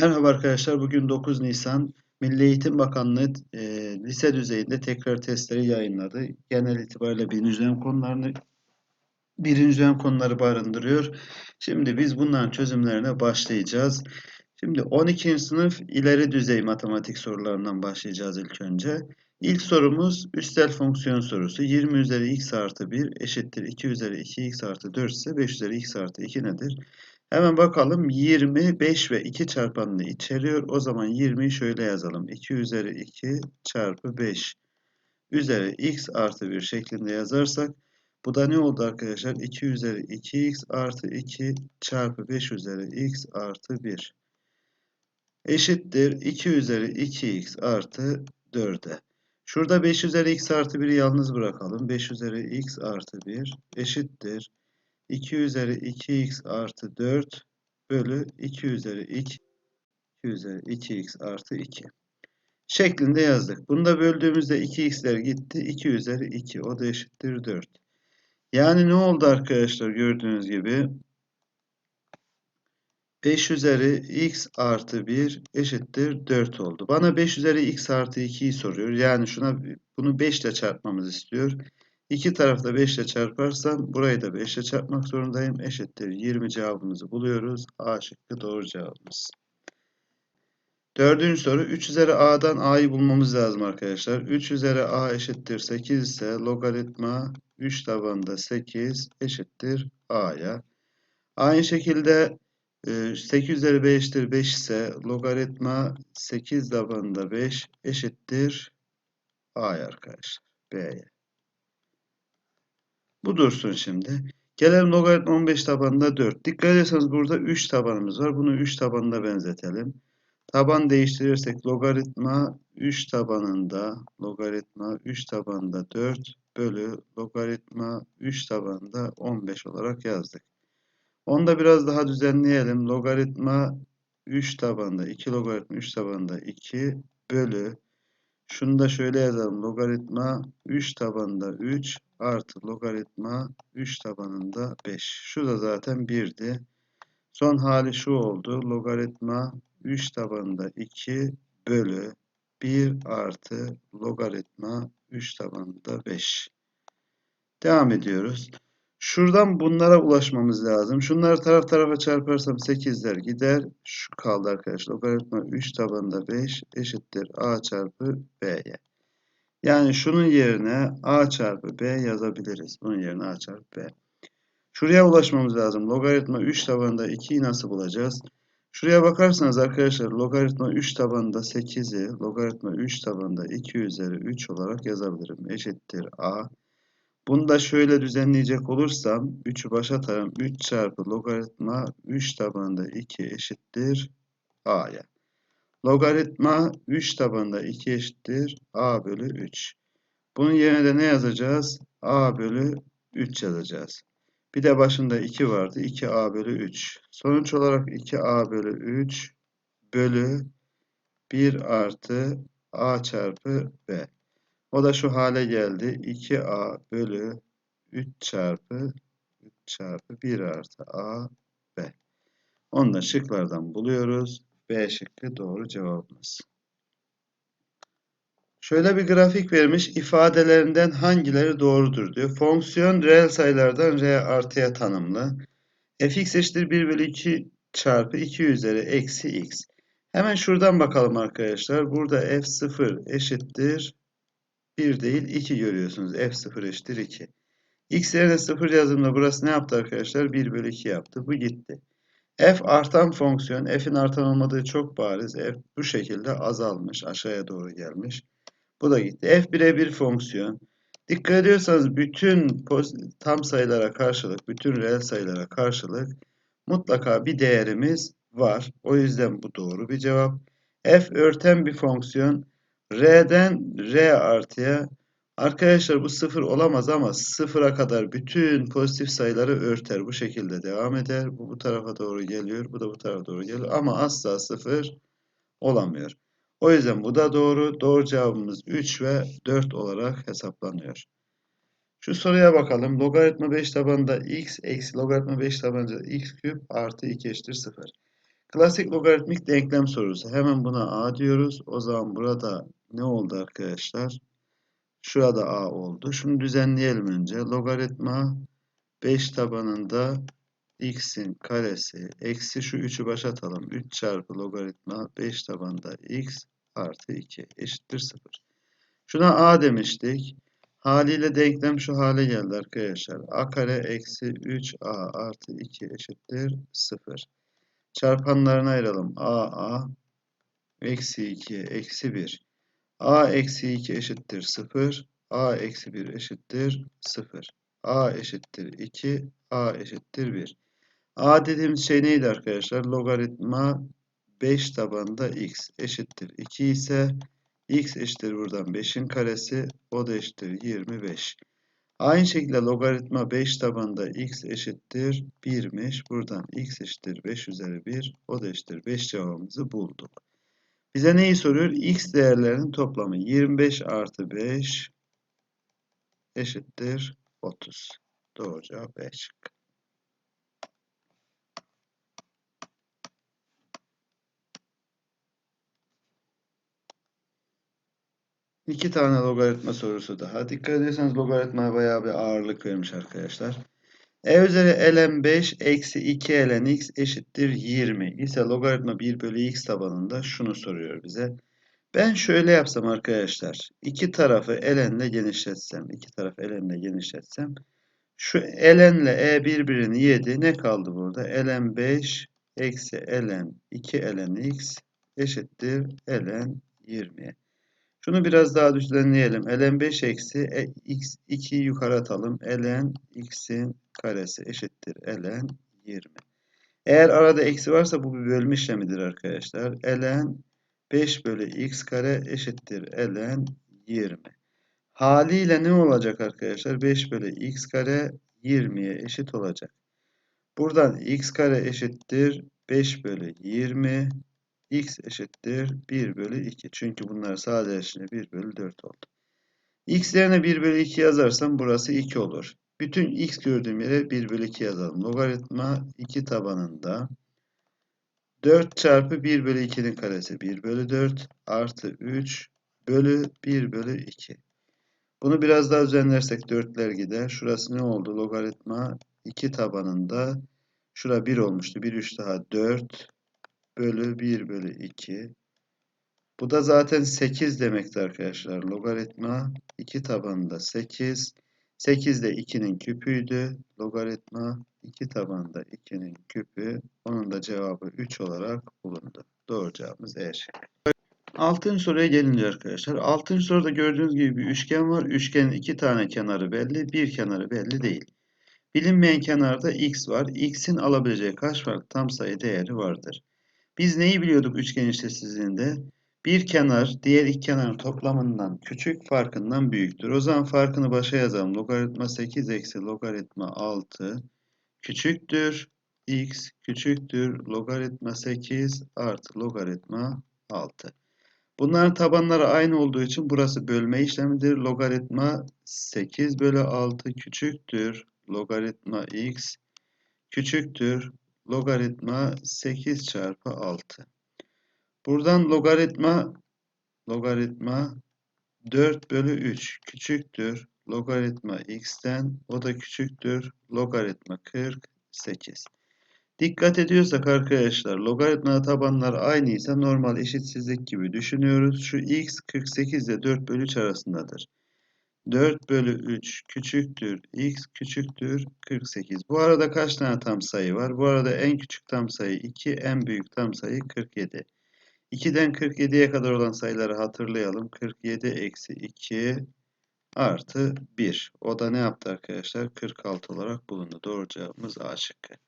Merhaba arkadaşlar. Bugün 9 Nisan Milli Eğitim Bakanlığı e, lise düzeyinde tekrar testleri yayınladı. Genel itibariyle birinci dönem konularını birinci dönem konuları barındırıyor. Şimdi biz bunların çözümlerine başlayacağız. Şimdi 12. sınıf ileri düzey matematik sorularından başlayacağız ilk önce. İlk sorumuz üstel fonksiyon sorusu. 20 üzeri x artı 1 eşittir 2 üzeri 2x artı 4 ise 5 üzeri x artı 2 nedir? Hemen bakalım 20, 5 ve 2 çarpanını içeriyor. O zaman 20'yi şöyle yazalım. 2 üzeri 2 çarpı 5 üzeri x artı 1 şeklinde yazarsak bu da ne oldu arkadaşlar? 2 üzeri 2x artı 2 çarpı 5 üzeri x artı 1 eşittir 2 üzeri 2x artı 4'e. Şurada 5 üzeri x artı 1'i yalnız bırakalım. 5 üzeri x artı 1 eşittir 2 üzeri 2x artı 4 bölü 2 üzeri 2, 2 üzeri 2x artı 2 şeklinde yazdık. Bunda böldüğümüzde 2x'ler gitti. 2 üzeri 2 o da eşittir 4. Yani ne oldu arkadaşlar gördüğünüz gibi 5 üzeri x artı 1 eşittir 4 oldu. Bana 5 üzeri x artı 2'yi soruyor. Yani şuna bunu 5 ile çarpmamız istiyor. İki tarafta 5 ile çarparsam burayı da 5 ile çarpmak zorundayım. Eşittir 20 cevabımızı buluyoruz. A şıkkı doğru cevabımız. Dördüncü soru 3 üzeri a'dan a'yı bulmamız lazım arkadaşlar. 3 üzeri a eşittir 8 ise logaritma 3 tabanda 8 eşittir a'ya. Aynı şekilde 8 ee, üzeri b eşittir 5 ise logaritma 8 tabanında 5 eşittir a'ya arkadaşlar. b'ye. Bu dursun şimdi. Gelelim logaritma 15 tabanında 4. Dikkat ederseniz burada 3 tabanımız var. Bunu 3 tabanına benzetelim. Taban değiştirirsek logaritma 3 tabanında logaritma 3 tabanında 4 bölü logaritma 3 tabanında 15 olarak yazdık. Onu da biraz daha düzenleyelim. Logaritma 3 tabanda 2 logaritma 3 tabanda 2 bölü şunu da şöyle yazalım. Logaritma 3 tabanda 3 artı logaritma 3 tabanında 5. Şu da zaten 1'di. Son hali şu oldu. Logaritma 3 tabanında 2 bölü 1 artı logaritma 3 tabanında 5. Devam ediyoruz. Şuradan bunlara ulaşmamız lazım. Şunları taraf tarafa çarparsam 8'ler gider. Şu kaldı arkadaşlar. Logaritma 3 tabanında 5 eşittir a çarpı b'ye. Yani şunun yerine a çarpı b yazabiliriz. Bunun yerine a çarpı b. Şuraya ulaşmamız lazım. Logaritma 3 tabanında 2'yi nasıl bulacağız? Şuraya bakarsanız arkadaşlar logaritma 3 tabanında 8'i logaritma 3 tabanında 2 üzeri 3 olarak yazabilirim. Eşittir a. Bunu da şöyle düzenleyecek olursam 3'ü başa atarım. 3 çarpı logaritma 3 tabanında 2 eşittir a'ya. Logaritma 3 tabanında 2 eşittir a bölü 3. Bunun yerine de ne yazacağız? a bölü 3 yazacağız. Bir de başında 2 vardı. 2a bölü 3. Sonuç olarak 2a bölü 3 bölü 1 artı a çarpı b. O da şu hale geldi. 2a bölü 3 çarpı 3 çarpı 1 artı a b. Onu da şıklardan buluyoruz. B şıkkı doğru cevabımız. Şöyle bir grafik vermiş. İfadelerinden hangileri doğrudur diyor. Fonksiyon reel sayılardan r artıya tanımlı. fx eşittir 1 bölü 2 çarpı 2 üzeri eksi x. Hemen şuradan bakalım arkadaşlar. Burada f0 eşittir 1 değil 2 görüyorsunuz. F0 eşittir 2. X yerine 0 yazdığımda burası ne yaptı arkadaşlar? 1 bölü 2 yaptı. Bu gitti. F artan fonksiyon. F'in artan olmadığı çok bariz. F bu şekilde azalmış. Aşağıya doğru gelmiş. Bu da gitti. F birebir fonksiyon. Dikkat ediyorsanız bütün tam sayılara karşılık, bütün reel sayılara karşılık mutlaka bir değerimiz var. O yüzden bu doğru bir cevap. F örten bir fonksiyon. R'den R artıya arkadaşlar bu sıfır olamaz ama sıfıra kadar bütün pozitif sayıları örter. Bu şekilde devam eder. Bu bu tarafa doğru geliyor. Bu da bu tarafa doğru geliyor. Ama asla sıfır olamıyor. O yüzden bu da doğru. Doğru cevabımız 3 ve 4 olarak hesaplanıyor. Şu soruya bakalım. Logaritma 5 tabanında x eksi logaritma 5 tabanında x küp artı 2 eşittir 0. Klasik logaritmik denklem sorusu. Hemen buna A diyoruz. O zaman burada ne oldu arkadaşlar? Şurada A oldu. Şunu düzenleyelim önce. Logaritma 5 tabanında x'in karesi eksi şu 3'ü başa atalım. 3 çarpı logaritma 5 tabanında x artı 2 eşittir 0. Şuna a demiştik. Haliyle denklem şu hale geldi arkadaşlar. a kare eksi 3a artı 2 eşittir 0. Çarpanlarını ayıralım. a a eksi 2 eksi 1. a eksi 2 eşittir 0. a eksi 1 eşittir 0. a eşittir 2. a eşittir 1. A dediğimiz şey neydi arkadaşlar? Logaritma 5 tabanında x eşittir 2 ise x eşittir buradan 5'in karesi o da eşittir 25. Aynı şekilde logaritma 5 tabanında x eşittir 1'miş. Buradan x eşittir 5 üzeri 1. O da eşittir 5 cevabımızı bulduk. Bize neyi soruyor? x değerlerinin toplamı 25 artı 5 eşittir 30. Doğru cevap 5. çıktı. İki tane logaritma sorusu daha. Dikkat ederseniz logaritmaya bayağı bir ağırlık vermiş arkadaşlar. E üzeri ln 5 eksi 2 ln x eşittir 20 ise logaritma 1 bölü x tabanında şunu soruyor bize. Ben şöyle yapsam arkadaşlar. iki tarafı ln ile genişletsem. iki tarafı ln ile genişletsem. Şu ln ile e birbirini yedi. Ne kaldı burada? ln 5 eksi ln 2 ln x eşittir ln 20'ye. Şunu biraz daha düzenleyelim. ln 5 eksi e, x 2'yi yukarı atalım. ln x'in karesi eşittir ln 20. Eğer arada eksi varsa bu bir bölme işlemidir arkadaşlar. ln 5 bölü x kare eşittir ln 20. Haliyle ne olacak arkadaşlar? 5 bölü x kare 20'ye eşit olacak. Buradan x kare eşittir 5 bölü 20 x eşittir 1 bölü 2. Çünkü bunlar sadeleşince 1 bölü 4 oldu. x yerine 1 bölü 2 yazarsam burası 2 olur. Bütün x gördüğüm yere 1 bölü 2 yazalım. Logaritma 2 tabanında 4 çarpı 1 bölü 2'nin karesi 1 bölü 4 artı 3 bölü 1 bölü 2. Bunu biraz daha düzenlersek 4'ler gider. Şurası ne oldu? Logaritma 2 tabanında şura 1 olmuştu. 1 3 daha 4 bölü 1 bölü 2. Bu da zaten 8 demektir arkadaşlar. Logaritma 2 tabanında 8. 8 de 2'nin küpüydü. Logaritma 2 tabanında 2'nin küpü. Onun da cevabı 3 olarak bulundu. Doğru cevabımız E şıkkı. Altıncı soruya gelince arkadaşlar. Altıncı soruda gördüğünüz gibi bir üçgen var. Üçgenin iki tane kenarı belli. Bir kenarı belli değil. Bilinmeyen kenarda x var. x'in alabileceği kaç farklı tam sayı değeri vardır? Biz neyi biliyorduk üçgen eşitsizliğinde? Bir kenar diğer iki kenarın toplamından küçük farkından büyüktür. O zaman farkını başa yazalım. Logaritma 8 eksi logaritma 6 küçüktür. x küçüktür. Logaritma 8 artı logaritma 6. Bunların tabanları aynı olduğu için burası bölme işlemidir. Logaritma 8 bölü 6 küçüktür. Logaritma x küçüktür logaritma 8 çarpı 6. Buradan logaritma logaritma 4 bölü 3 küçüktür. Logaritma x'ten o da küçüktür. Logaritma 48. Dikkat ediyorsak arkadaşlar logaritma tabanlar aynıysa normal eşitsizlik gibi düşünüyoruz. Şu x 48 ile 4 bölü 3 arasındadır. 4 bölü 3 küçüktür x küçüktür 48. Bu arada kaç tane tam sayı var? Bu arada en küçük tam sayı 2, en büyük tam sayı 47. 2'den 47'ye kadar olan sayıları hatırlayalım. 47 eksi 2 artı 1. O da ne yaptı arkadaşlar? 46 olarak bulundu. Doğru cevabımız A şıkkı.